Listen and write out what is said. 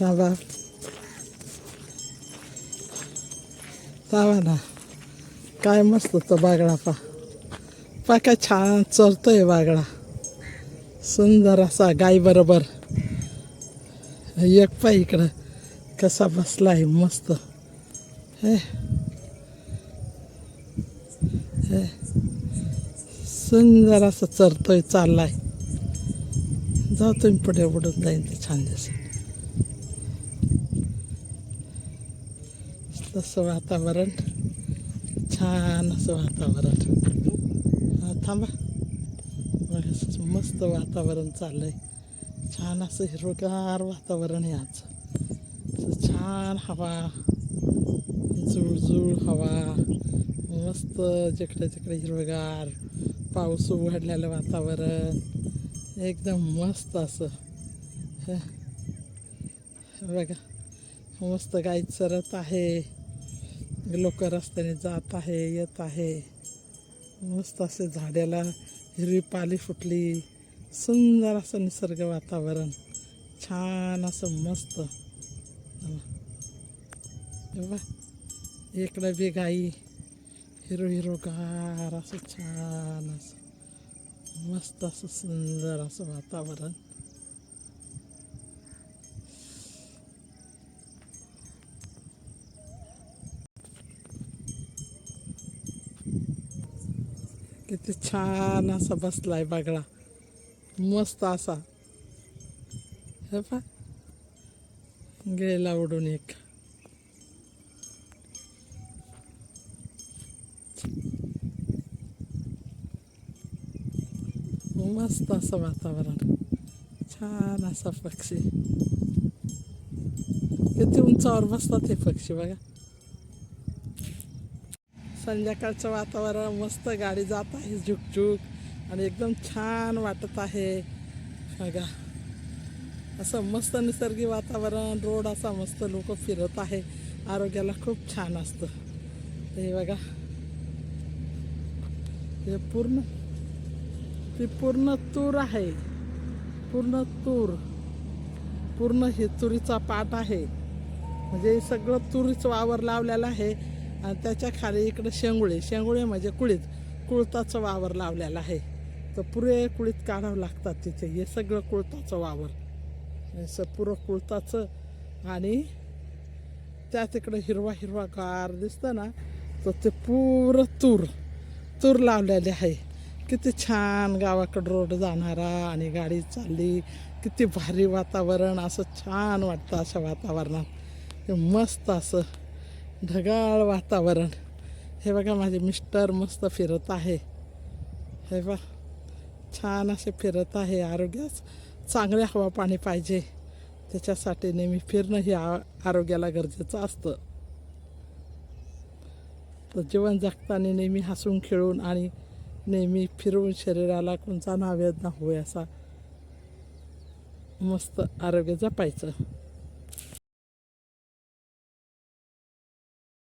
थांबा थांबा ना काय मस्त तो बागडा पा पा काय छान चरतोय बागडा सुंदर असा गाई बरोबर एक पाय इकडं कसा बसलाय मस्त हे हे. सुंदर असं चरतोय चाललाय जाऊ तुम्ही पुढे उडून जाईन ते छान दिसेल तसं वातावरण छान असं वातावरण थांबा बघा, असं मस्त वातावरण चाललंय छान असं हिरवगार वातावरण आहे आज छान हवा जुळजुळ हवा मस्त जिकडे तिकडे हिरवगार पाऊस उघडलेलं वातावरण एकदम मस्त असं हे. बघा मस्त गाई चरत आहे. लोक रस्त्याने जात आहे येत आहे. मस्त असे झाडाला हिरवी पाली फुटली. सुंदर असं निसर्ग वातावरण. छान असं मस्त. इकडं बी गाई हिरो हिरो गार असं छान असं मस्त असं सुंदर असं वातावरण. किती छान असा बसलाय बागडा मस्त असा. हे पा गेला उडून एक. मस्त असं वातावरण. छान असा पक्षी. किती उंचावर बसतात हे पक्षी बघा. संध्याकाळचं वातावरण मस्त गाडी जात आहे झुकझुक आणि एकदम छान वाटत आहे. बघा असं मस्त निसर्गी वातावरण रोड असा मस्त लोक फिरत आहे. आरोग्याला खूप छान असतं. हे बघा हे पूर्ण ती पूर्ण तूर आहे. पूर्ण तूर पूर्ण हे तुरीचा पाट आहे. म्हणजे सगळं तुरीचं वावर लावलेलं आहे. आणि त्याच्याखाली इकडं शेंगुळे. शेंगुळे म्हणजे कुळीत. कुळताचं वावर लावलेला आहे. तर पुरे कुळीत काढावं लागतात तिथे. हे सगळं कुळताचं वावर. असं पुरं कुळताचं आणि त्या तिकडं हिरवा हिरवा गार दिसतं ना तर ते पुरं तूर तूर लावलेले आहे. किती छान गावाकडं रोड जाणारा आणि गाडी चालली. किती भारी वातावरण असं छान वाटतं अशा वातावरणात. हे मस्त असं ढगाळ वातावरण. हे बघा माझे मिस्टर मस्त फिरत आहे. हे बघा छान असे फिरत आहे. आरोग्यास चांगले हवा पाणी पाहिजे. त्याच्यासाठी नेहमी फिरणं हे आ आरोग्याला गरजेचं असतं. तर जीवन जगताना नेहमी हसून खेळून आणि नेहमी फिरवून शरीराला कोणता नावेदना होय असा मस्त आरोग्य जपायचं.